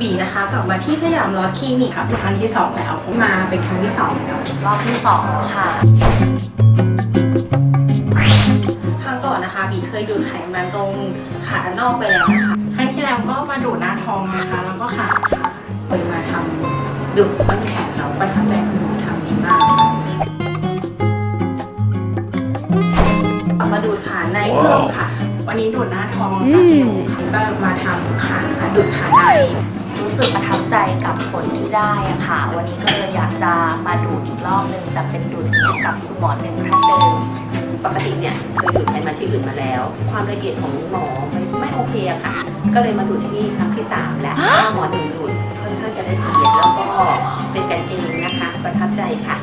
บีนะคะกลับมาที่สยามลอดคลินิกครับเป็นครั้งที่สองแล้วมาเป็นครั้งที่สองแล้วรอบที่สองค่ะ ครั้งก่อนนะคะ บีเคยดูดไขมันตรงขานอกไปแล้วนะคะครั้งที่แล้วก็มาดูดหน้าท้องนะคะ แล้วก็ขาค่ะเคยมาทำดูดต้นแขนแล้วประทับใจคุณหมอทำดีมากค่ะมาดูดขาในเพิ่มค่ะ วันนี้ดูดหน้าท้องกับเอวค่ะก็มาทำขาดูดขาใน รู้สึกประทับใจกับผลที่ได้อะค่ะ วันนี้ก็เลยอยากจะมาดูดอีกรอบนึงแต่เป็นดูดเนี่ยกับคุณหมอหนึ่งท่านเดิมปกติเนี่ยเคยดูดไขมันที่อื่นมาแล้ว ความละเอียดของหมอไม่ไม่โอเคอะค่ะ ก็เลยมาดูดที่นี่ครั้งที่สามแล้วก็หมอหนึ่งดูดค่อนข้างจะละเอียดแล้วก็เป็นกันเองนะคะ ประทับใจค่ะ